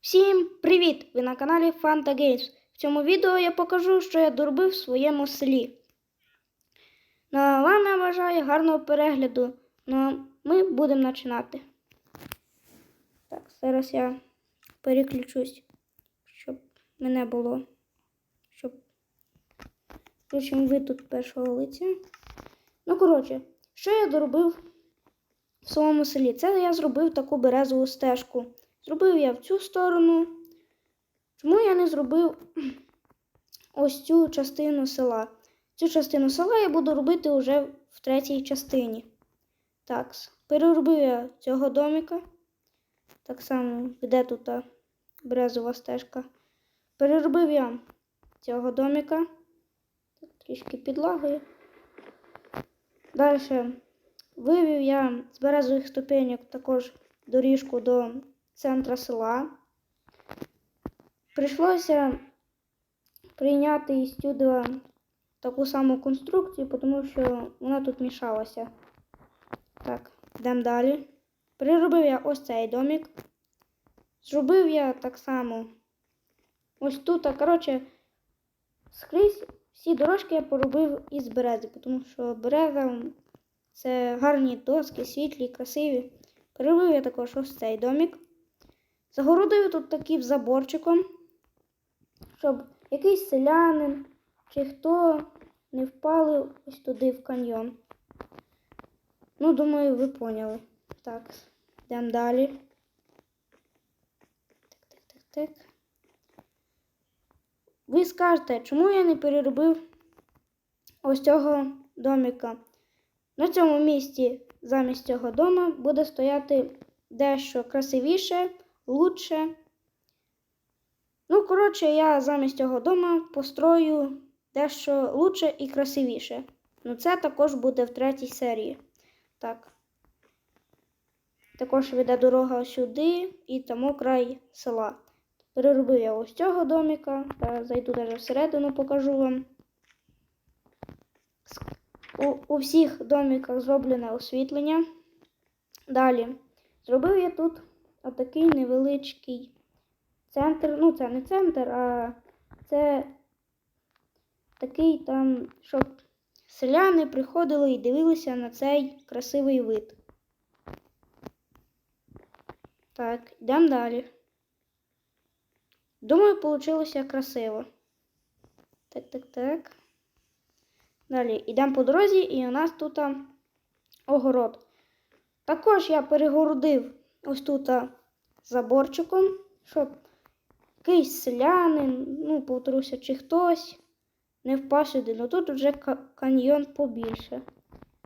Всім привіт! Ви на каналі Fanta Games. В цьому відео я покажу, що я доробив в своєму селі. Ну, вам я бажаю гарного перегляду. Ну, ми будемо починати. Так, зараз я переключусь, щоб мене було. Щоб. Включимо ви тут першого лиця. Ну, коротше, що я доробив в своєму селі? Це я зробив таку березову стежку. Зробив я в цю сторону. Чому я не зробив ось цю частину села? Цю частину села я буду робити вже в третій частині. Так, переробив я цього домика. Так само, де тут та березова стежка. Переробив я цього домика. Так, трішки підлагою. Далі вивів я з березових ступеньок також доріжку до центра села. Прийшлося прийняти із сюди таку саму конструкцію, тому що вона тут мішалася. Так, йдемо далі. Приробив я ось цей домик. Зробив я так само ось тут. а, Коротше, скрізь всі дорожки я поробив із берези, тому що береза це гарні доски, світлі, красиві. Переробив я також ось цей домик. Загородив тут таким заборчиком, щоб якийсь селянин чи хто не впали ось туди в каньйон. Ну, думаю, ви поняли. Так, йдемо далі. Так, так, так, так. Ви скажете, чому я не переробив ось цього домика? На цьому місці замість цього дома буде стояти дещо красивіше лучше. Ну, коротше, я замість цього дома построю дещо лучше і красивіше. Ну, це також буде в третій серії. Так. Також веде дорога сюди і тому край села. Переробив я ось цього. Зараз зайду навіть всередину, покажу вам. У, у всіх домиках зроблене освітлення. Далі. Зробив я тут отакий невеличкий центр. Ну, це не центр, а це такий там, щоб селяни приходили і дивилися на цей красивий вид. Так, йдемо далі. Думаю, вийшло красиво. Так, так, так. Далі йдемо по дорозі, і у нас тут огород. Також я перегородив ось тут заборчиком, щоб якийсь селянин, ну, повторюся, чи хтось не впав сюди. Ну тут вже каньйон побільше.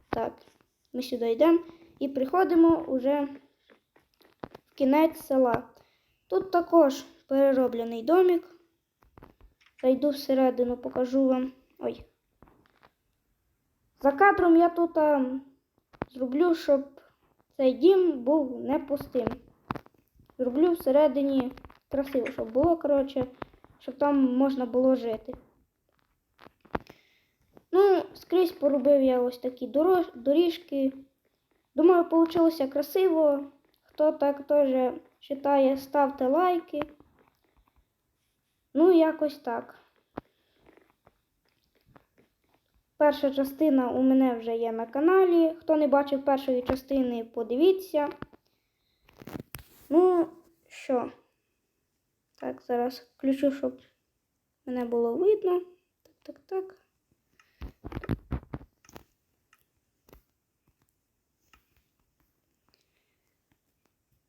Так, ми сюди йдемо і приходимо вже в кінець села. Тут також перероблений домик. Зайду всередину, покажу вам. Ой. За кадром я тут а, зроблю, щоб цей дім був не пустим. Зроблю всередині красиво, щоб було, коротше, щоб там можна було жити. Ну, скрізь поробив я ось такі доріжки. Думаю, вийшло красиво. Хто так теж вважає, ставте лайки. Ну, якось так. Перша частина у мене вже є на каналі. Хто не бачив першої частини, подивіться. Ну, що? Так, зараз включу, щоб мене було видно. Так, так, так.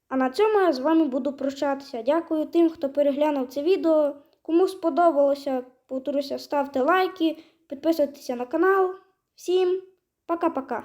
А на цьому я з вами буду прощатися. Дякую тим, хто переглянув це відео. Кому сподобалося, повторюся, ставте лайки, підписуйтесь на канал. Всім пока-пока.